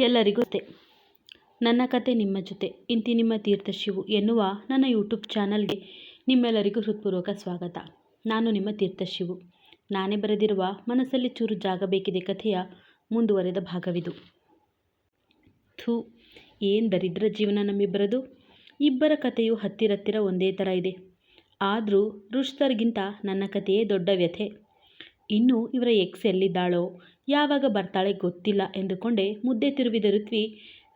ಎಲ್ಲರಿಗೂ ನಮಸ್ತೆ ನನ್ನ ಕತೆ ನಿಮ್ಮ ಜೊತೆ, ಇಂತಿ ನಿಮ್ಮ ತೀರ್ಥಶಿವು ಎನ್ನುವ ನನ್ನ ಯೂಟ್ಯೂಬ್ ಚಾನಲ್ಗೆ ನಿಮ್ಮೆಲ್ಲರಿಗೂ ಹೃತ್ಪೂರ್ವಕ ಸ್ವಾಗತ. ನಾನು ನಿಮ್ಮ ತೀರ್ಥಶಿವು ನಾನೇ ಬರೆದಿರುವ ಮನಸ್ಸಲ್ಲಿ ಚೂರು ಜಾಗ ಬೇಕಿದೆ ಕಥೆಯ ಮುಂದುವರೆದ ಭಾಗವಿದು. ಥೂ, ಏನು ದರಿದ್ರ ಜೀವನ ನಮ್ಮಿಬ್ಬರದು. ಇಬ್ಬರ ಕಥೆಯು ಹತ್ತಿರತ್ತಿರ ಒಂದೇ ಥರ ಇದೆ. ಆದರೂ ರುಷ್ತರ್ಗಿಂತ ನನ್ನ ಕಥೆಯೇ ದೊಡ್ಡ ವ್ಯಥೆ. ಇನ್ನು ಇವರ ಎಕ್ಸ್ ಎಲ್ಲಿದ್ದಾಳೋ? ಯಾವಾಗ ಬರ್ತಾಳೆ ಗೊತ್ತಿಲ್ಲ ಎಂದುಕೊಂಡೆ ಮುದ್ದೆ ತಿರುವಿದ ಋತ್ವಿ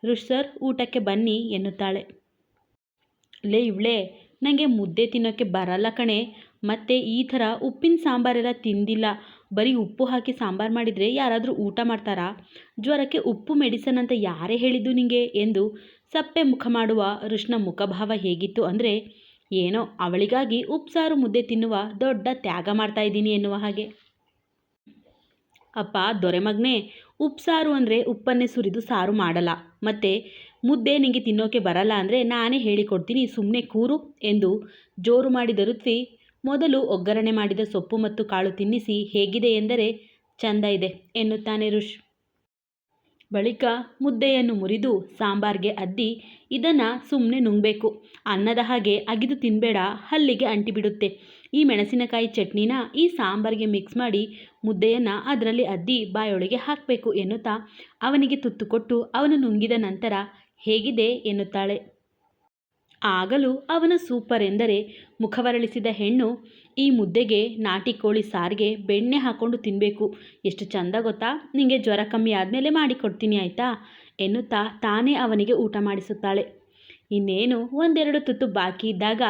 ಋಷ್ ಸರ್, ಊಟಕ್ಕೆ ಬನ್ನಿ, ಎನ್ನುತ್ತಾಳೆ. ಲೇ ಇವಳೆ ನನಗೆ ಮುದ್ದೆ ತಿನ್ನೋಕ್ಕೆ ಬರಲ್ಲ ಕಣೆ. ಮತ್ತು ಈ ಥರ ಉಪ್ಪಿನ ಸಾಂಬಾರೆಲ್ಲ ತಿಂದಿಲ್ಲ. ಬರೀ ಉಪ್ಪು ಹಾಕಿ ಸಾಂಬಾರು ಮಾಡಿದರೆ ಯಾರಾದರೂ ಊಟ ಮಾಡ್ತಾರಾ? ಜ್ವರಕ್ಕೆ ಉಪ್ಪು ಮೆಡಿಸನ್ ಅಂತ ಯಾರೇ ಹೇಳಿದ್ದು ನಿಂಗೆ? ಎಂದು ಸಪ್ಪೆ ಮುಖ ಮಾಡುವ ಋಷ್ಣ ಮುಖಭಾವ ಹೇಗಿತ್ತು ಅಂದರೆ, ಏನೋ, ಅವಳಿಗಾಗಿ ಉಪ್ಸಾರು ಮುದ್ದೆ ತಿನ್ನುವ ದೊಡ್ಡ ತ್ಯಾಗ ಮಾಡ್ತಾ ಇದ್ದೀನಿ ಎನ್ನುವ ಹಾಗೆ. ಅಪ್ಪ ದೊರೆಮಗನೇ ಉಪ್ಸಾರು ಅಂದರೆ ಉಪ್ಪನ್ನೇ ಸುರಿದು ಸಾರು ಮಾಡಲ್ಲ. ಮತ್ತು ಮುದ್ದೆ ನಿಂಗೆ ತಿನ್ನೋಕೆ ಬರಲ್ಲ ಅಂದರೆ ನಾನೇ ಹೇಳಿಕೊಡ್ತೀನಿ ಸುಮ್ಮನೆ ಕೂರು ಎಂದು ಜೋರು ಮಾಡಿದ ಋತ್ವಿ ಮೊದಲು ಒಗ್ಗರಣೆ ಮಾಡಿದ ಸೊಪ್ಪು ಮತ್ತು ಕಾಳು ತಿನ್ನಿಸಿ ಹೇಗಿದೆ ಎಂದರೆ ಚಂದ ಇದೆ ಎನ್ನುತ್ತಾನೆ ರುಷ್ ಬಳಿಕ ಮುದ್ದೆಯನ್ನು ಮುರಿದು ಸಾಂಬಾರ್ಗೆ ಅದ್ದಿ ಇದನ್ನು ಸುಮ್ಮನೆ ನುಂಗಬೇಕು. ಅನ್ನದ ಹಾಗೆ ಅಗಿದು ತಿನ್ನಬೇಡ ಹಲ್ಲಿಗೆ ಅಂಟಿಬಿಡುತ್ತೆ. ಈ ಮೆಣಸಿನಕಾಯಿ ಚಟ್ನಿನ ಈ ಸಾಂಬಾರಿಗೆ ಮಿಕ್ಸ್ ಮಾಡಿ ಮುದ್ದೆಯನ್ನು ಅದರಲ್ಲಿ ಅದ್ದಿ ಬಾಯೊಳಗೆ ಹಾಕಬೇಕು ಎನ್ನುತ್ತಾ ಅವನಿಗೆ ತುತ್ತು ಕೊಟ್ಟು ಅವನು ನುಂಗಿದ ನಂತರ ಹೇಗಿದೆ ಎನ್ನುತ್ತಾಳೆ. ಆಗಲೂ ಅವನು ಸೂಪರ್ ಎಂದರೆ ಮುಖವರಳಿಸಿದ ಹೆಣ್ಣು ಈ ಮುದ್ದೆಗೆ ನಾಟಿ ಕೋಳಿ ಸಾರಿಗೆ ಬೆಣ್ಣೆ ಹಾಕ್ಕೊಂಡು ತಿನ್ನಬೇಕು ಎಷ್ಟು ಚಂದ ಗೊತ್ತಾ? ನಿಮಗೆ ಜ್ವರ ಕಮ್ಮಿ ಆದಮೇಲೆ ಮಾಡಿಕೊಡ್ತೀನಿ ಆಯಿತಾ? ಎನ್ನುತ್ತಾ ತಾನೇ ಅವನಿಗೆ ಊಟ ಮಾಡಿಸುತ್ತಾಳೆ. ಇನ್ನೇನು ಒಂದೆರಡು ತುತ್ತು ಬಾಕಿ ಇದ್ದಾಗ,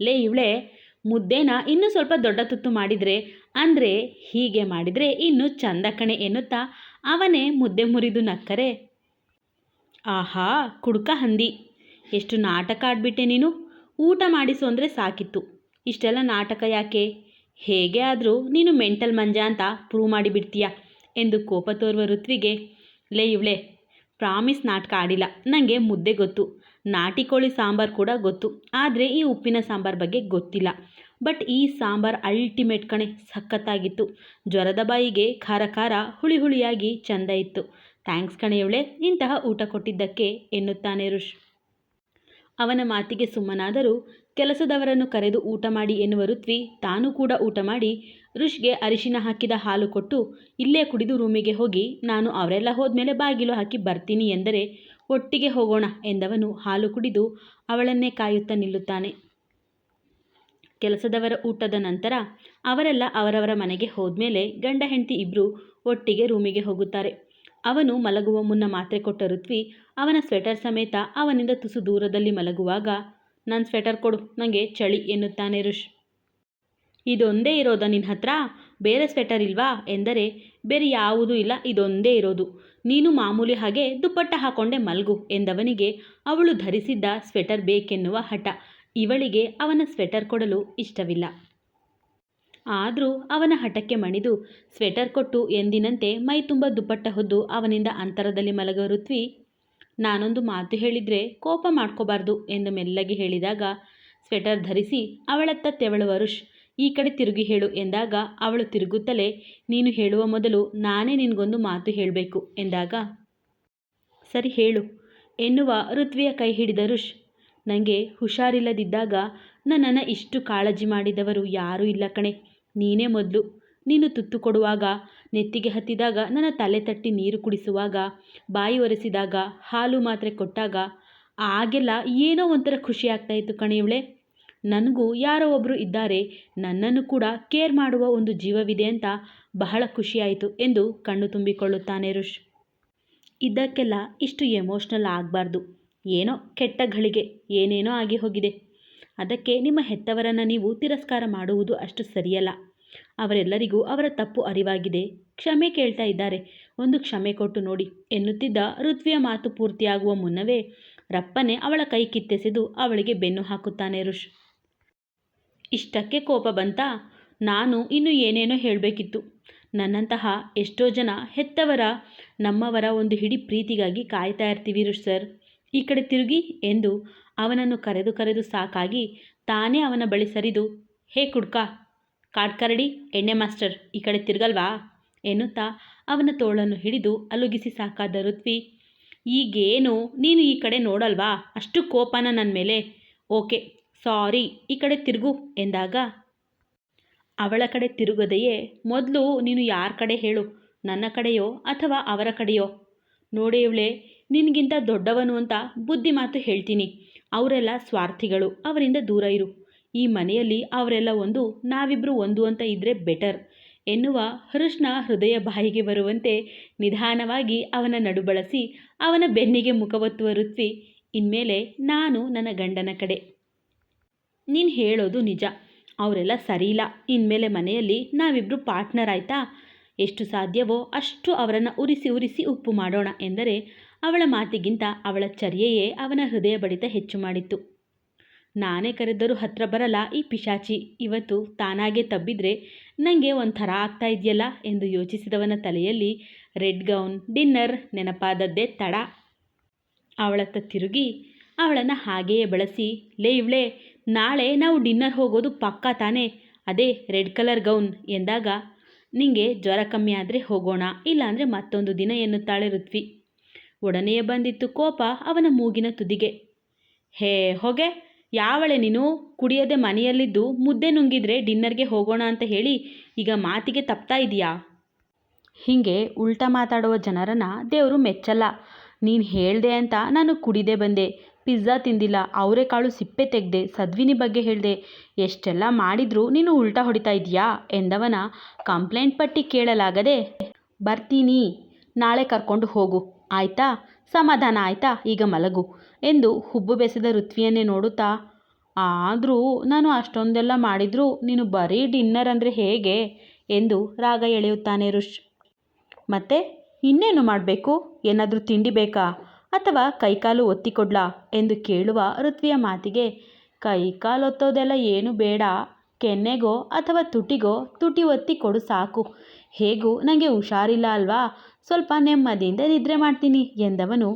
ಲೇ ಇವಳೆ ಮುದ್ದೆನ ಇನ್ನೂ ಸ್ವಲ್ಪ ದೊಡ್ಡ ತುತ್ತು ಮಾಡಿದರೆ, ಅಂದರೆ ಹೀಗೆ ಮಾಡಿದರೆ ಇನ್ನೂ ಚಂದ ಕಣೆ ಎನ್ನುತ್ತಾ ಅವನೇ ಮುದ್ದೆ ಮುರಿದು ನಕ್ಕರೆ. ಆಹಾ, ಕುಡುಕ ಹಂದಿ. ಎಷ್ಟು ನಾಟಕ ಆಡ್ಬಿಟ್ಟೆ ನೀನು? ಊಟ ಮಾಡಿಸು ಅಂದರೆ ಸಾಕಿತ್ತು. ಇಷ್ಟೆಲ್ಲ ನಾಟಕ ಯಾಕೆ? ಹೇಗೆ ಆದರೂ ನೀನು ಮೆಂಟಲ್ ಮಂಜ ಅಂತ ಪ್ರೂವ್ ಮಾಡಿಬಿಡ್ತೀಯ ಎಂದು ಕೋಪ ತೋರುವ ಋತ್ವಿಗೆ, ಲೇ ಇವಳೆ, ಪ್ರಾಮಿಸ್ ನಾಟಕ ಆಡಿಲ್ಲ ನನಗೆ ಮುದ್ದೆ ಗೊತ್ತು. ನಾಟಿ ಕೋಳಿ ಸಾಂಬಾರು ಕೂಡ ಗೊತ್ತು. ಆದರೆ ಈ ಉಪ್ಪಿನ ಸಾಂಬಾರು ಬಗ್ಗೆ ಗೊತ್ತಿಲ್ಲ. ಬಟ್ ಈ ಸಾಂಬಾರು ಅಲ್ಟಿಮೇಟ್ ಕಣೆ ಸಖತ್ತಾಗಿತ್ತು. ಜ್ವರದ ಬಾಯಿಗೆ ಖಾರ ಖಾರ, ಹುಳಿ ಹುಳಿಯಾಗಿ ಚಂದ ಇತ್ತು. ಥ್ಯಾಂಕ್ಸ್ ಕಣೆಯವಳೆ ಇಂತಹ ಊಟ ಕೊಟ್ಟಿದ್ದಕ್ಕೆ ಎನ್ನುತ್ತಾನೆ ಋಷ್ ಅವನ ಮಾತಿಗೆ ಸುಮ್ಮನಾದರೂ ಕೆಲಸದವರನ್ನು ಕರೆದು ಊಟ ಮಾಡಿ ಎನ್ನುವ ಋತ್ವಿ ತಾನು ಕೂಡ ಊಟ ಮಾಡಿ ಋಷ್ಗೆ ಅರಿಶಿನ ಹಾಕಿದ ಹಾಲು ಕೊಟ್ಟು ಇಲ್ಲೇ ಕುಡಿದು ರೂಮಿಗೆ ಹೋಗಿ ನಾನು ಅವರೆಲ್ಲ ಹೋದ್ಮೇಲೆ ಬಾಗಿಲು ಹಾಕಿ ಬರ್ತೀನಿ ಎಂದರೆ ಒಟ್ಟಿಗೆ ಹೋಗೋಣ ಎಂದವನು ಹಾಲು ಕುಡಿದು ಅವಳನ್ನೇ ಕಾಯುತ್ತಾ ನಿಲ್ಲುತ್ತಾನೆ. ಕೆಲಸದವರ ಊಟದ ನಂತರ ಅವರೆಲ್ಲ ಅವರವರ ಮನೆಗೆ ಹೋದ್ಮೇಲೆ ಗಂಡ ಹೆಂಡತಿ ಇಬ್ಬರು ಒಟ್ಟಿಗೆ ರೂಮಿಗೆ ಹೋಗುತ್ತಾರೆ. ಅವನು ಮಲಗುವ ಮುನ್ನ ಮಾತ್ರೆ ಕೊಟ್ಟ ಋತ್ವಿ ಅವನ ಸ್ವೆಟರ್ ಸಮೇತ ಅವನಿಂದ ತುಸು ದೂರದಲ್ಲಿ ಮಲಗುವಾಗ ನನ್ನ ಸ್ವೆಟರ್ ಕೊಡು ನನಗೆ ಚಳಿ, ಎನ್ನುತ್ತಾನೆ ಋಷ್. ಇದೊಂದೇ ಇರೋದ ನಿನ್ನ ಹತ್ರ? ಬೇರೆ ಸ್ವೆಟರ್ ಇಲ್ವಾ? ಎಂದರೆ ಬೇರೆ ಯಾವುದೂ ಇಲ್ಲ, ಇದೊಂದೇ ಇರೋದು. ನೀನು ಮಾಮೂಲಿ ಹಾಗೆ ದುಪ್ಪಟ್ಟ ಹಾಕೊಂಡೆ ಮಲ್ಗು ಎಂದವನಿಗೆ ಅವಳು ಧರಿಸಿದ್ದ ಸ್ವೆಟರ್ ಬೇಕೆನ್ನುವ ಹಠ ಇವಳಿಗೆ ಅವನ ಸ್ವೆಟರ್ ಕೊಡಲು ಇಷ್ಟವಿಲ್ಲ. ಆದರೂ ಅವನ ಹಠಕ್ಕೆ ಮಣಿದು ಸ್ವೆಟರ್ ಕೊಟ್ಟು ಎಂದಿನಂತೆ ಮೈ ತುಂಬ ದುಪ್ಪಟ್ಟ ಹೊದ್ದು ಅವನಿಂದ ಅಂತರದಲ್ಲಿ ಮಲಗೋ ಋತ್ವಿ, ನಾನೊಂದು ಮಾತು ಹೇಳಿದರೆ ಕೋಪ ಮಾಡ್ಕೋಬಾರ್ದು ಎಂದು ಮೆಲ್ಲಗೆ ಹೇಳಿದಾಗ ಸ್ವೆಟರ್ ಧರಿಸಿ ಅವಳತ್ತ ತೆವಳುವ ಋಷ್ ಈ ಕಡೆ ತಿರುಗಿ ಹೇಳು ಎಂದಾಗ ಅವಳು ತಿರುಗುತ್ತಲೇ, ನೀನು ಹೇಳುವ ಮೊದಲು ನಾನೇ ನಿನಗೊಂದು ಮಾತು ಹೇಳಬೇಕು ಎಂದಾಗ, ಸರಿ ಹೇಳು ಎನ್ನುವ ಋತ್ವಿಯ ಕೈ ಹಿಡಿದ ಋಷ್ ನನಗೆ ಹುಷಾರಿಲ್ಲದಿದ್ದಾಗ ನನ್ನನ್ನು ಇಷ್ಟು ಕಾಳಜಿ ಮಾಡಿದವರು ಯಾರೂ ಇಲ್ಲ ಕಣೆ, ನೀನೇ ಮೊದಲು, ನೀನು ತುತ್ತು ಕೊಡುವಾಗ, ನೆತ್ತಿಗೆ ಹತ್ತಿದಾಗ ನನ್ನ ತಲೆ ತಟ್ಟಿ ನೀರು ಕುಡಿಸುವಾಗ, ಬಾಯಿ ಒರೆಸಿದಾಗ, ಹಾಲು ಮಾತ್ರೆ ಕೊಟ್ಟಾಗ, ಆಗೆಲ್ಲ ಏನೋ ಒಂಥರ ಖುಷಿ ಆಗ್ತಾಯಿತ್ತು ಕಣೆಯವಳೆ ನನಗೂ ಯಾರೋ ಒಬ್ಬರು ಇದ್ದಾರೆ. ನನ್ನನ್ನು ಕೂಡ ಕೇರ್ ಮಾಡುವ ಒಂದು ಜೀವವಿದೆ ಅಂತ ಬಹಳ ಖುಷಿಯಾಯಿತು ಎಂದು ಕಣ್ಣು ತುಂಬಿಕೊಳ್ಳುತ್ತಾನೆ ರುಷ್ ಇದಕ್ಕೆಲ್ಲ ಇಷ್ಟು ಎಮೋಷ್ನಲ್ ಆಗಬಾರ್ದು. ಏನೋ ಕೆಟ್ಟ ಘಳಿಗೆ ಏನೇನೋ ಆಗಿ ಹೋಗಿದೆ. ಅದಕ್ಕೆ ನಿಮ್ಮ ಹೆತ್ತವರನ್ನು ನೀವು ತಿರಸ್ಕಾರ ಮಾಡುವುದು ಅಷ್ಟು ಸರಿಯಲ್ಲ. ಅವರೆಲ್ಲರಿಗೂ ಅವರ ತಪ್ಪು ಅರಿವಾಗಿದೆ. ಕ್ಷಮೆ ಕೇಳ್ತಾ ಇದ್ದಾರೆ. ಒಂದು ಕ್ಷಮೆ ಕೊಟ್ಟು ನೋಡಿ ಎನ್ನುತ್ತಿದ್ದ ಋತ್ವಿಯ ಮಾತು ಪೂರ್ತಿಯಾಗುವ ಮುನ್ನವೇ ರಪ್ಪನೆ ಅವಳ ಕೈ ಕಿತ್ತೆಸೆದು ಅವಳಿಗೆ ಬೆನ್ನು ಹಾಕುತ್ತಾನೆ ಋಷ್. ಇಷ್ಟಕ್ಕೆ ಕೋಪ ಬಂತಾ. ನಾನು ಇನ್ನು ಏನೇನೋ ಹೇಳಬೇಕಿತ್ತು. ನನ್ನಂತಹ ಎಷ್ಟೋ ಜನ ಹೆತ್ತವರ, ನಮ್ಮವರ ಒಂದು ಹಿಡಿ ಪ್ರೀತಿಗಾಗಿ ಕಾಯ್ತಾ ಇರ್ತೀವಿ ಸರ್. ಈ ಕಡೆ ತಿರುಗಿ ಎಂದು ಅವನನ್ನು ಕರೆದು ಕರೆದು ಸಾಕಾಗಿ ತಾನೇ ಅವನ ಬಳಿ ಸರಿದು, ಹೇ ಕುಡ್ಕ ಕಾಡ್ಕರಡಿ ಎಣ್ಣೆ ಮಾಸ್ಟರ್, ಈ ಕಡೆ ತಿರುಗಲ್ವಾ? ಎನ್ನುತ್ತಾ ಅವನ ತೋಳನ್ನು ಹಿಡಿದು ಅಲುಗಿಸಿ ಸಾಕಾದ ಋತ್ವಿ, ಈಗೇನು, ನೀನು ಈ ಕಡೆ ನೋಡಲ್ವಾ? ಅಷ್ಟು ಕೋಪನ ನನ್ನ ಮೇಲೆ ಓಕೆ ಸಾರಿ, ಈ ಕಡೆ ತಿರುಗು ಎಂದಾಗ, ಅವಳ ಕಡೆ ತಿರುಗದೆಯೇ, ಮೊದಲು ನೀನು ಯಾರ ಕಡೆ ಹೇಳು, ನನ್ನ ಕಡೆಯೋ ಅಥವಾ ಅವರ ಕಡೆಯೋ? ನೋಡಿ ಇವಳೆ, ನಿನಗಿಂತ ದೊಡ್ಡವನು ಅಂತ ಬುದ್ಧಿ ಮಾತು ಹೇಳ್ತೀನಿ. ಅವರೆಲ್ಲ ಸ್ವಾರ್ಥಿಗಳು, ಅವರಿಂದ ದೂರ ಇರು. ಈ ಮನೆಯಲ್ಲಿ ಅವರೆಲ್ಲ ಒಂದು ನಾವಿಬ್ಬರು ಒಂದು ಅಂತ ಇದ್ದರೆ ಬೆಟರ್ ಎನ್ನುವ ಹೃಷ್ಣ ಹೃದಯ ಬಾಯಿಗೆ ಬರುವಂತೆ ನಿಧಾನವಾಗಿ ಅವನ ನಡುಬಳಸಿ ಅವನ ಬೆನ್ನಿಗೆ ಮುಖವತ್ತುವ ಋತ್ವಿ, ಇನ್ಮೇಲೆ ನಾನು ನನ್ನ ಗಂಡನ ಕಡೆ. ನೀನು ಹೇಳೋದು ನಿಜ. ಅವರೆಲ್ಲ ಸರಿಯಿಲ್ಲ. ಇನ್ಮೇಲೆ ಮನೆಯಲ್ಲಿ ನಾವಿಬ್ಬರು ಪಾರ್ಟ್ನರ್ ಆಯಿತಾ? ಎಷ್ಟು ಸಾಧ್ಯವೋ ಅಷ್ಟು ಅವರನ್ನು ಉರಿಸಿ ಉರಿಸಿ ಉಪ್ಪು ಮಾಡೋಣ ಎಂದರೆ ಅವಳ ಮಾತಿಗಿಂತ ಅವಳ ಚರ್ಯೆಯೇ ಅವನ ಹೃದಯ ಬಡಿತ ಹೆಚ್ಚು ಮಾಡಿತ್ತು. ನಾನೇ ಕರೆದರೂ ಹತ್ರ ಬರಲ್ಲ ಈ ಪಿಶಾಚಿ. ಇವತ್ತು ತಾನಾಗೆ ತಬ್ಬಿದ್ರೆ ನನಗೆ ಒಂಥರ ಆಗ್ತಾ ಇದೆಯಲ್ಲ ಎಂದು ಯೋಚಿಸಿದವನ ತಲೆಯಲ್ಲಿ ರೆಡ್ ಗೌನ್, ಡಿನ್ನರ್, ನೆನಪಾದದ್ದೇ ತಡ. ಅವಳತ್ತ ತಿರುಗಿ ಅವಳನ್ನು ಹಾಗೆಯೇ ಬಳಸಿ, ಲೇ ಇವಳೆ ನಾಳೆ ನಾವು ಡಿನ್ನರ್ ಹೋಗೋದು ಪಕ್ಕಾ ತಾನೇ? ಅದೇ ರೆಡ್ ಕಲರ್ ಗೌನ್ ಎಂದಾಗ, ನಿಂಗೆ ಜ್ವರ ಕಮ್ಮಿ ಆದರೆ ಹೋಗೋಣ, ಇಲ್ಲಾಂದರೆ ಮತ್ತೊಂದು ದಿನ ಎನ್ನುತ್ತಾಳೆ ಋತ್ವಿ. ಒಡನೆಯೇ ಬಂದಿತ್ತು ಕೋಪ ಅವನ ಮೂಗಿನ ತುದಿಗೆ. ಹೇ, ಹೊಗೆ, ಯಾವಳೆ ನೀನು? ಕುಡಿಯದೆ ಮನೆಯಲ್ಲಿದ್ದು ಮುದ್ದೆ ನುಂಗಿದ್ರೆ ಡಿನ್ನರ್ಗೆ ಹೋಗೋಣ ಅಂತ ಹೇಳಿ ಈಗ ಮಾತಿಗೆ ತಪ್ತಾ ಇದೆಯಾ? ಹೀಗೆ ಉಲ್ಟಾ ಮಾತಾಡುವ ಜನರನ್ನು ದೇವರು ಮೆಚ್ಚಲ್ಲ. ನೀನು ಹೇಳ್ದೆ ಅಂತ ನಾನು ಕುಡಿದೇ ಬಂದೆ. ಪಿಜ್ಜಾ ತಿಂದಿಲ್ಲ ಅವರೆಕಾಳು ಸಿಪ್ಪೆ ತೆಗೆದೆ, ಸದ್ವಿನಿ ಬಗ್ಗೆ ಹೇಳಿದೆ, ಎಷ್ಟೆಲ್ಲ ಮಾಡಿದರೂ ನೀನು ಉಲ್ಟಾ ಹೊಡಿತಾ ಇದೆಯಾ ಎಂದವನ ಕಂಪ್ಲೇಂಟ್ ಪಟ್ಟಿ ಕೇಳಲಾಗದೆ, ಬರ್ತೀನಿ, ನಾಳೆ ಕರ್ಕೊಂಡು ಹೋಗು, ಆಯಿತಾ? ಸಮಾಧಾನ ಆಯಿತಾ? ಈಗ ಮಲಗು, ಎಂದು ಹುಬ್ಬು ಬೆಸೆದ ಋತ್ವಿಯನ್ನೇ ನೋಡುತ್ತಾ, ಆದರೂ ನಾನು ಅಷ್ಟೊಂದೆಲ್ಲ ಮಾಡಿದರೂ ನೀನು ಬರೀ ಡಿನ್ನರ್ ಅಂದರೆ ಹೇಗೆ? ಎಂದು ರಾಗ ಎಳೆಯುತ್ತಾನೆ ರುಷ್ ಮತ್ತೆ, ಇನ್ನೇನು ಮಾಡಬೇಕು? ಏನಾದರೂ ತಿಂಡಿ ಬೇಕಾ? ಅಥವಾ ಕೈಕಾಲು ಒತ್ತಿಕೊಡ್ಲಾ ಎಂದು ಕೇಳುವ ಋತ್ವಿಯ ಮಾತಿಗೆ, ಕೈಕಾಲು ಒತ್ತೋದೆಲ್ಲ ಏನು ಬೇಡ. ಕೆನ್ನೆಗೋ ಅಥವಾ ತುಟಿಗೋ ತುಟಿ ಒತ್ತಿ ಕೊಡು ಸಾಕು. ಹೇಗೂ? ನನಗೆ ಹುಷಾರಿಲ್ಲ ಅಲ್ವಾ? ಸ್ವಲ್ಪ ನೆಮ್ಮದಿಯಿಂದ ನಿದ್ರೆ ಮಾಡ್ತೀನಿ ಎಂದವನು.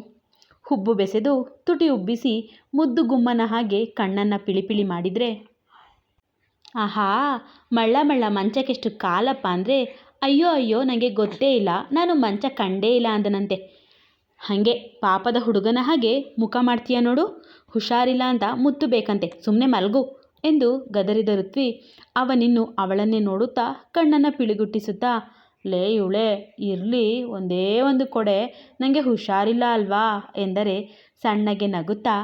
ಹುಬ್ಬು ಬೆಸೆದು ತುಟಿ ಉಬ್ಬಿಸಿ ಮುದ್ದು ಗುಮ್ಮನ ಹಾಗೆ ಕಣ್ಣನ್ನು ಪಿಳಿಪಿಳಿ ಮಾಡಿದರೆ, ಆಹಾ! ಮಳ್ಳ ಮಳ್ಳ ಮಂಚಕ್ಕೆಷ್ಟು ಕಾಲಪ್ಪ ಅಂದರೆ, ಅಯ್ಯೋ ಅಯ್ಯೋ ನನಗೆ ಗೊತ್ತೇ ಇಲ್ಲ. ನಾನು ಮಂಚ ಕಂಡೇ ಇಲ್ಲ ಅಂದನಂತೆ. ಹಾಗೆ ಪಾಪದ ಹುಡುಗನ ಹಾಗೆ ಮುಖ ಮಾಡ್ತೀಯ ನೋಡು? ಹುಷಾರಿಲ್ಲ ಅಂತ ಮುತ್ತು ಬೇಕಂತೆ ಸುಮ್ಮನೆ ಮಲಗು ಎಂದು ಗದರಿದ ಋತ್ವಿ ಅವನಿನ್ನು ಅವಳನ್ನೇ ನೋಡುತ್ತಾ ಕಣ್ಣನ್ನು ಪಿಳಿಗುಟ್ಟಿಸುತ್ತಾ, ಲೇ ಇವಳೆ, ಇರಲಿ, ಒಂದೇ ಒಂದು ಕೊಡೆ ನನಗೆ ಹುಷಾರಿಲ್ಲ ಅಲ್ವಾ? ಎಂದರೆ ಸಣ್ಣಗೆ ನಗುತ್ತಾ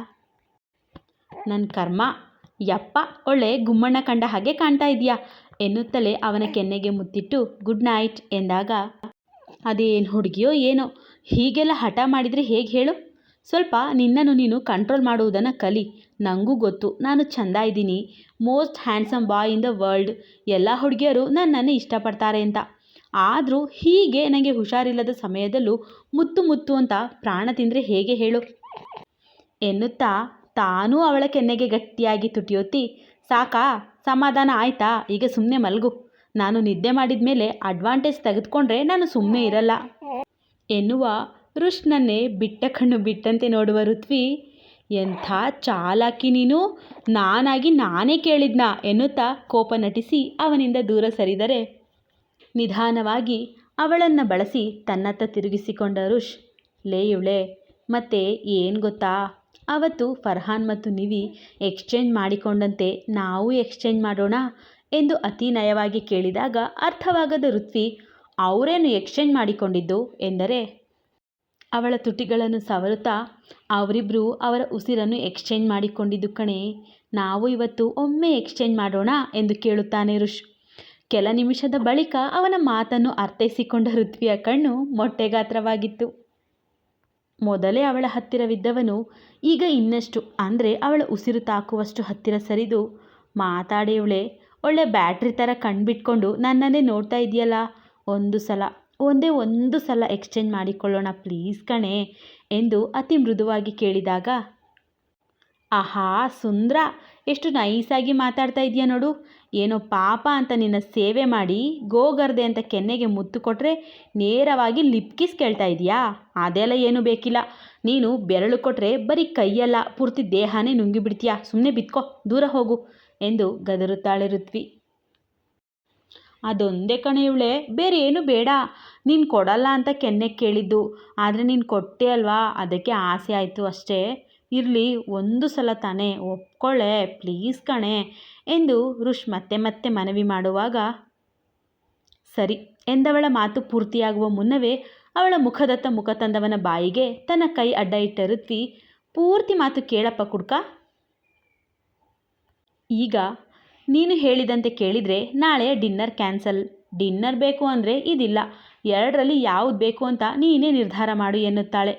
ನನ್ನ ಕರ್ಮ, ಯಪ್ಪ, ಒಳ್ಳೆ ಗುಮ್ಮಣ್ಣ ಕಂಡ ಹಾಗೆ ಕಾಣ್ತಾ ಇದೆಯಾ ಎನ್ನುತ್ತಲೇ ಅವನ ಕೆನ್ನೆಗೆ ಮುತ್ತಿಟ್ಟು, ಗುಡ್ ನೈಟ್ ಎಂದಾಗ, ಅದೇನು ಹುಡುಗಿಯೋ ಏನೋ ಹೀಗೆಲ್ಲ ಹಠ ಮಾಡಿದರೆ ಹೇಗೆ ಹೇಳು? ಸ್ವಲ್ಪ ನಿನ್ನನ್ನು ನೀನು ಕಂಟ್ರೋಲ್ ಮಾಡುವುದನ್ನು ಕಲಿ. ನನಗೂ ಗೊತ್ತು. ನಾನು ಚಂದ ಇದ್ದೀನಿ. Most handsome boy in the world. ಎಲ್ಲ ಹುಡುಗಿಯರು ನನ್ನನ್ನು ಇಷ್ಟಪಡ್ತಾರೆ ಅಂತ. ಆದರೂ ಹೀಗೆ ನನಗೆ ಹುಷಾರಿಲ್ಲದ ಸಮಯದಲ್ಲೂ ಮುತ್ತು ಮುತ್ತು ಅಂತ ಪ್ರಾಣ ತಿಂದರೆ ಹೇಗೆ ಹೇಳು? ಎನ್ನುತ್ತಾ ತಾನೂ ಅವಳ ಕೆನ್ನೆಗೆ ಗಟ್ಟಿಯಾಗಿ ತುಟಿಯೊತ್ತಿ ಸಾಕಾ? ಸಮಾಧಾನ ಆಯ್ತಾ? ಈಗ ಸುಮ್ಮನೆ ಮಲಗು. ನಾನು ನಿದ್ದೆ ಮಾಡಿದ ಮೇಲೆ ಅಡ್ವಾಂಟೇಜ್ ತೆಗೆದುಕೊಂಡ್ರೆ ನಾನು ಸುಮ್ಮನೆ ಇರಲ್ಲ. ಎನ್ನುವ ಋಷ್ಣನ್ನೇ ಬಿಟ್ಟ ಕಣ್ಣು ಬಿಟ್ಟಂತೆ ನೋಡುವ ಋತ್ವಿ, ಎಂಥ ಚಾಲಾಕಿ ನೀನು? ನಾನಾಗಿ ನಾನೇ ಕೇಳಿದ್ನಾ? ಎನ್ನುತ್ತಾ ಕೋಪ ನಟಿಸಿ ಅವನಿಂದ ದೂರ ಸರಿದರೆ. ನಿಧಾನವಾಗಿ ಅವಳನ್ನು ಬಳಸಿ ತನ್ನತ್ತ ತಿರುಗಿಸಿಕೊಂಡ ಋಷ್, ಲೇ ಇವಳೆ, ಮತ್ತೆ ಏನು ಗೊತ್ತಾ? ಅವತ್ತು ಫರ್ಹಾನ್ ಮತ್ತು ನಿವಿ ಎಕ್ಸ್ಚೇಂಜ್ ಮಾಡಿಕೊಂಡಂತೆ ನಾವು ಎಕ್ಸ್ಚೇಂಜ್ ಮಾಡೋಣ? ಎಂದು ಅತಿ ನಯವಾಗಿ ಕೇಳಿದಾಗ ಅರ್ಥವಾಗದ ಋತ್ವಿ ಅವರೇನು ಎಕ್ಸ್ಚೇಂಜ್ ಮಾಡಿಕೊಂಡಿದ್ದು ಎಂದರೆ ಅವಳ ತುಟಿಗಳನ್ನು ಸವರುತ್ತಾ ಅವರಿಬ್ಬರು ಅವರ ಉಸಿರನ್ನು ಎಕ್ಸ್ಚೇಂಜ್ ಮಾಡಿಕೊಂಡಿದ್ದು ಕಣೆ, ನಾವು ಇವತ್ತು ಒಮ್ಮೆ ಎಕ್ಸ್ಚೇಂಜ್ ಮಾಡೋಣ ಎಂದು ಕೇಳುತ್ತಾನೆ ಋಷ್. ಕೆಲ ನಿಮಿಷದ ಬಳಿಕ ಅವನ ಮಾತನ್ನು ಅರ್ಥೈಸಿಕೊಂಡ ಋತ್ವಿಯ ಕಣ್ಣು ಮೊಟ್ಟೆಗಾತ್ರವಾಗಿತ್ತು ಮೊದಲೇ ಅವಳ ಹತ್ತಿರವಿದ್ದವನು ಈಗ ಇನ್ನಷ್ಟು, ಅಂದರೆ ಅವಳ ಉಸಿರು ತಾಕುವಷ್ಟು ಹತ್ತಿರ ಸರಿದು ಮಾತಾಡೇವಳೆ ಒಳ್ಳೆ ಬ್ಯಾಟ್ರಿ ಥರ ಕಣ್ಬಿಟ್ಕೊಂಡು ನನ್ನನ್ನೇ ನೋಡ್ತಾ ಇದೆಯಲ್ಲ ಒಂದು ಸಲ, ಒಂದೇ ಒಂದು ಸಲ ಎಕ್ಸ್ಚೇಂಜ್ ಮಾಡಿಕೊಳ್ಳೋಣ ಪ್ಲೀಸ್ ಕಣೆ ಎಂದು ಅತಿ ಮೃದುವಾಗಿ ಕೇಳಿದಾಗ, ಆಹಾ ಸುಂದ್ರ, ಎಷ್ಟು ನೈಸಾಗಿ ಮಾತಾಡ್ತಾ ಇದೆಯಾ ನೋಡು, ಏನೋ ಪಾಪ ಅಂತ ನಿನ್ನ ಸೇವೆ ಮಾಡಿ ಗೋಗರ್ದೆ ಅಂತ ಕೆನ್ನೆಗೆ ಮುತ್ತು ಕೊಟ್ಟರೆ ನೇರವಾಗಿ ಲಿಪ್ ಕಿಸ್ ಕೇಳ್ತಾ ಇದೆಯಾ? ಅದೆಲ್ಲ ಏನೂ ಬೇಕಿಲ್ಲ, ನೀನು ಬೆರಳು ಕೊಟ್ಟರೆ ಬರೀ ಕೈಯಲ್ಲ, ಪೂರ್ತಿ ದೇಹನೇ ನುಂಗಿಬಿಡ್ತೀಯಾ? ಸುಮ್ಮನೆ ಬಿತ್ಕೋ, ದೂರ ಹೋಗು ಎಂದು ಗದರುತ್ತಾಳೆ ಋತ್ವಿ. ಅದೊಂದೇ ಕಣೆ ಇವಳೆ ಬೇರೆ ಏನು ಬೇಡ. ನೀನು ಕೊಡಲ್ಲ ಅಂತ ಕೆನ್ನೆ ಕೇಳಿದ್ದು. ಆದರೆ ನೀನು ಕೊಟ್ಟೆ ಅಲ್ವಾ? ಅದಕ್ಕೆ ಆಸೆ ಆಯಿತು ಅಷ್ಟೇ. ಇರಲಿ, ಒಂದು ಸಲ ತಾನೇ. ಒಪ್ಕೊಳ್ಳೆ ಪ್ಲೀಸ್ ಕಣೆ ಎಂದು ಋಷ್ ಮತ್ತೆ ಮತ್ತೆ ಮನವಿ ಮಾಡುವಾಗ, ಸರಿ ಎಂದವಳ ಮಾತು ಪೂರ್ತಿಯಾಗುವ ಮುನ್ನವೇ ಅವಳ ಮುಖದತ್ತ ಮುಖ ತಂದವನ ಬಾಯಿಗೆ ತನ್ನ ಕೈ ಅಡ್ಡ ಇಟ್ಟ ಋತ್ವಿ ಪೂರ್ತಿ ಮಾತು ಕೇಳಪ್ಪ ಕುಡ್ಕ. ಈಗ ನೀನು ಹೇಳಿದಂತೆ ಕೇಳಿದರೆ ನಾಳೆ ಡಿನ್ನರ್ ಕ್ಯಾನ್ಸಲ್. ಡಿನ್ನರ್ ಬೇಕು ಅಂದರೆ ಇದಿಲ್ಲ. ಎರಡರಲ್ಲಿ ಯಾವುದು ಬೇಕು ಅಂತ ನೀನೇ ನಿರ್ಧಾರ ಮಾಡು ಎನ್ನುತ್ತಾಳೆ.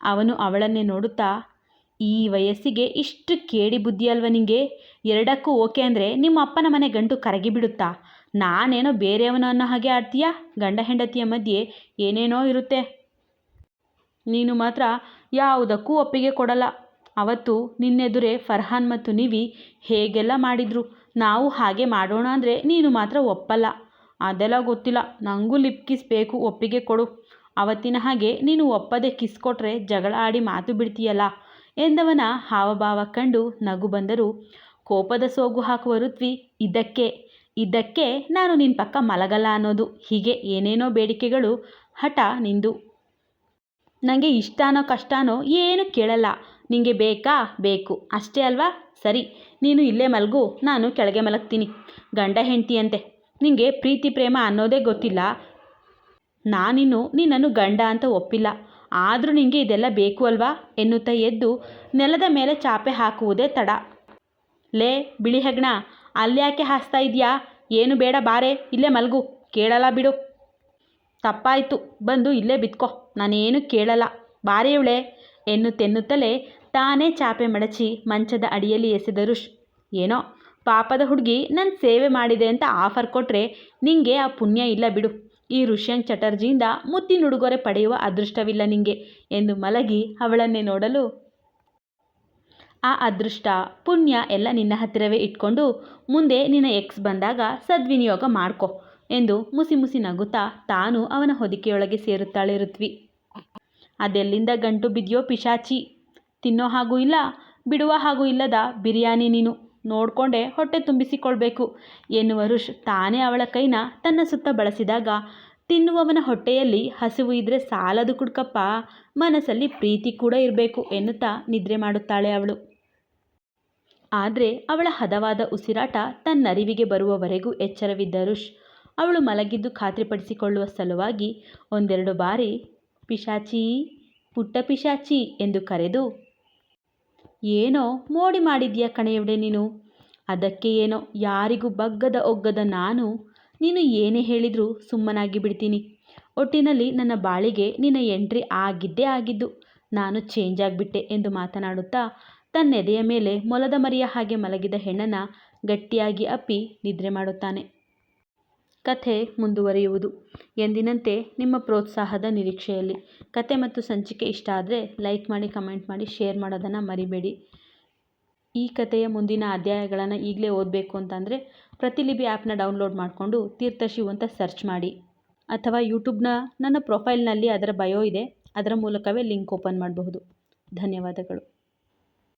ಅವನು ಅವಳನ್ನೇ ನೋಡುತ್ತಾ, ಈ ವಯಸ್ಸಿಗೆ ಇಷ್ಟು ಕೇಡಿ ಬುದ್ಧಿ ಅಲ್ವ ನಿಂಗೆ? ಎರಡಕ್ಕೂ ಓಕೆ ಅಂದರೆ ನಿಮ್ಮ ಅಪ್ಪನ ಮನೆ ಗಂಟು ಕರಗಿ ಬಿಡುತ್ತಾ? ನಾನೇನೋ ಬೇರೆಯವನು ಅನ್ನೋ ಹಾಗೆ ಆಡ್ತೀಯಾ? ಗಂಡ ಹೆಂಡತಿಯ ಮಧ್ಯೆ ಏನೇನೋ ಇರುತ್ತೆ. ನೀನು ಮಾತ್ರ ಯಾವುದಕ್ಕೂ ಒಪ್ಪಿಗೆ ಕೊಡಲ್ಲ. ಅವತ್ತು ನಿನ್ನೆದುರೇ ಫರ್ಹಾನ್ ಮತ್ತು ನಿವಿ ಹೇಗೆಲ್ಲ ಮಾಡಿದ್ರು? ನಾವು ಹಾಗೆ ಮಾಡೋಣ ಅಂದರೆ ನೀನು ಮಾತ್ರ ಒಪ್ಪಲ್ಲ. ಅದೆಲ್ಲ ಗೊತ್ತಿಲ್ಲ. ನನಗೂ ಲಿಪ್ ಕಿಸ್ ಬೇಕು, ಒಪ್ಪಿಗೆ ಕೊಡು. ಅವತ್ತಿನ ಹಾಗೆ ನೀನು ಒಪ್ಪದೆ ಕಿಸ್ ಕೊಟ್ಟರೆ ಜಗಳ ಆಡಿ ಮಾತು ಬಿಡ್ತೀಯಲ್ಲ? ಎಂದವನ ಹಾವಭಾವ ಕಂಡು ನಗು ಬಂದರು, ಕೋಪದ ಸೋಗು ಹಾಕುವ ಋತ್ವಿ, ಇದಕ್ಕೆ ಇದಕ್ಕೆ ನಾನು ನಿನ್ನ ಪಕ್ಕ ಮಲಗಲ್ಲ ಅನ್ನೋದು. ಹೀಗೆ ಏನೇನೋ ಬೇಡಿಕೆಗಳು ಹಠ ನಿಂದು. ನನಗೆ ಇಷ್ಟನೋ ಕಷ್ಟನೋ ಏನು ಕೇಳಲ್ಲ. ನಿಂಗೆ ಬೇಕಾ? ಬೇಕು. ಅಷ್ಟೇ ಅಲ್ವಾ? ಸರಿ. ನೀನು ಇಲ್ಲೇ ಮಲಗು. ನಾನು ಕೆಳಗೆ ಮಲಗ್ತೀನಿ. ಗಂಡ ಹೆಂಡ್ತಿಯಂತೆ. ನಿಂಗೆ ಪ್ರೀತಿ, ಪ್ರೇಮ ಅನ್ನೋದೇ ಗೊತ್ತಿಲ್ಲ. ನಾನಿನ್ನು ನಿನ್ನನ್ನು ಗಂಡ ಅಂತ ಒಪ್ಪಿಲ್ಲ. ಆದರೂ ನಿಂಗೆ ಇದೆಲ್ಲ ಬೇಕು ಅಲ್ವಾ? ಎನ್ನುತ್ತಾ ಎದ್ದು ನೆಲದ ಮೇಲೆ ಚಾಪೆ ಹಾಕುವುದೇ ತಡ. ಲೇ, ಬಿಳಿ ಹೆಗ್ಣ ಅಲ್ಯಾಕೆ ಹಾಸ್ತಾ ಇದೆಯಾ? ಏನು ಬೇಡ ಬಾರೆ. ಇಲ್ಲೇ ಮಲಗು. ಕೇಳಲ್ಲ ಬಿಡು. ತಪ್ಪಾಯಿತು. ಬಂದು ಇಲ್ಲೇ ಬಿತ್ಕೋ. ನಾನೇನು ಕೇಳಲ್ಲ. ಬಾರೆ ಎನ್ನುತ್ತೆನ್ನುತ್ತಲೇ ತಾನೇ ಚಾಪೆ ಮಡಚಿ ಮಂಚದ ಅಡಿಯಲ್ಲಿ ಎಸೆದರು ಏನೋ, ಪಾಪದ ಹುಡುಗಿ ನನ್ನ ಸೇವೆ ಮಾಡಿದೆ ಅಂತ ಆಫರ್ ಕೊಟ್ಟರೆ ನಿಂಗೆ ಆ ಪುಣ್ಯ ಇಲ್ಲ ಬಿಡು. ಈ ಋಷ್ಯಂಕ್ ಚಟರ್ಜಿಯಿಂದ ಮುತ್ತಿನುಡುಗೊರೆ ಪಡೆಯುವ ಅದೃಷ್ಟವಿಲ್ಲ ನಿಂಗೆ ಎಂದು ಮಲಗಿ ಅವಳನ್ನೇ ನೋಡಲು. ಆ ಅದೃಷ್ಟ, ಪುಣ್ಯ ಎಲ್ಲ ನಿನ್ನ ಹತ್ತಿರವೇ ಇಟ್ಕೊಂಡು ಮುಂದೆ ನಿನ್ನ ಎಕ್ಸ್ ಬಂದಾಗ ಸದ್ವಿನಿಯೋಗ ಮಾಡ್ಕೊ ಎಂದು ಮುಸಿ ಮುಸಿ ನಗುತ್ತಾ ತಾನು ಅವನ ಹೊದಿಕೆಯೊಳಗೆ ಸೇರುತ್ತಾಳೆ ಋತ್ವಿ. ಅದೆಲ್ಲಿಂದ ಗಂಟು ಬಿದ್ಯೋ ಪಿಶಾಚಿ? ತಿನ್ನೋ ಹಾಗೂ ಇಲ್ಲ, ಬಿಡುವ ಹಾಗೂ ಇಲ್ಲದ ಬಿರಿಯಾನಿ ನೀನು. ನೋಡಿಕೊಂಡೆ ಹೊಟ್ಟೆ ತುಂಬಿಸಿಕೊಳ್ಬೇಕು. ಎನ್ನುವ ಋಷ್ ತಾನೇ ಅವಳ ಕೈನ ತನ್ನ ಸುತ್ತ ಬಳಸಿದಾಗ, ತಿನ್ನುವವನ ಹೊಟ್ಟೆಯಲ್ಲಿ ಹಸಿವು ಇದ್ರೆ ಸಾಲದು ಕುಡ್ಕಪ್ಪ, ಮನಸ್ಸಲ್ಲಿ ಪ್ರೀತಿ ಕೂಡ ಇರಬೇಕು ಎನ್ನುತ್ತಾ ನಿದ್ರೆ ಮಾಡುತ್ತಾಳೆ ಅವಳು. ಆದರೆ ಅವಳ ಹದವಾದ ಉಸಿರಾಟ ತನ್ನರಿವಿಗೆ ಬರುವವರೆಗೂ ಎಚ್ಚರವಿದ್ದ ಋಷ್ ಅವಳು ಮಲಗಿದ್ದು ಖಾತ್ರಿಪಡಿಸಿಕೊಳ್ಳುವ ಸಲುವಾಗಿ ಒಂದೆರಡು ಬಾರಿ ಪಿಶಾಚಿ, ಪುಟ್ಟ ಪಿಶಾಚಿ ಎಂದು ಕರೆದು, ಏನೋ ಮೋಡಿ ಮಾಡಿದ್ಯಾ ಕಣೆಯವಡೆ ನೀನು. ಅದಕ್ಕೆ ಏನೋ ಯಾರಿಗೂ ಬಗ್ಗದ ಒಗ್ಗದ ನಾನು, ನೀನು ಏನೇ ಹೇಳಿದರೂ ಸುಮ್ಮನಾಗಿ ಬಿಡ್ತೀನಿ. ಒಟ್ಟಿನಲ್ಲಿ ನನ್ನ ಬಾಳಿಗೆ ನಿನ್ನ ಎಂಟ್ರಿ ಆಗಿದ್ದೇ ಆಗಿದ್ದು, ನಾನು ಚೇಂಜ್ ಆಗಿಬಿಟ್ಟೆ ಎಂದು ಮಾತನಾಡುತ್ತಾ, ತನ್ನೆದೆಯ ಮೇಲೆ ಮೊಲದ ಮರಿಯ ಹಾಗೆ ಮಲಗಿದ ಹೆಣ್ಣನ್ನು ಗಟ್ಟಿಯಾಗಿ ಅಪ್ಪಿ ನಿದ್ರೆ ಮಾಡುತ್ತಾನೆ. ಕಥೆ ಮುಂದುವರಿಯುವುದು. ಎಂದಿನಂತೆ ನಿಮ್ಮ ಪ್ರೋತ್ಸಾಹದ ನಿರೀಕ್ಷೆಯಲ್ಲಿ. ಕತೆ ಮತ್ತು ಸಂಚಿಕೆ ಇಷ್ಟ ಆದರೆ ಲೈಕ್ ಮಾಡಿ, ಕಮೆಂಟ್ ಮಾಡಿ, ಶೇರ್ ಮಾಡೋದನ್ನು ಮರಿಬೇಡಿ. ಈ ಕಥೆಯ ಮುಂದಿನ ಅಧ್ಯಾಯಗಳನ್ನು ಈಗಲೇ ಓದಬೇಕು ಅಂತಂದರೆ ಪ್ರತಿಲಿಪಿ ಆ್ಯಪ್ನ ಡೌನ್ಲೋಡ್ ಮಾಡಿಕೊಂಡು ತೀರ್ಥಶಿವು ಅಂತ ಸರ್ಚ್ ಮಾಡಿ. ಅಥವಾ ಯೂಟ್ಯೂಬ್ನ ನನ್ನ ಪ್ರೊಫೈಲ್ನಲ್ಲಿ ಅದರ ಬಯೋ ಇದೆ. ಅದರ ಮೂಲಕವೇ ಲಿಂಕ್ ಓಪನ್ ಮಾಡಬಹುದು. ಧನ್ಯವಾದಗಳು.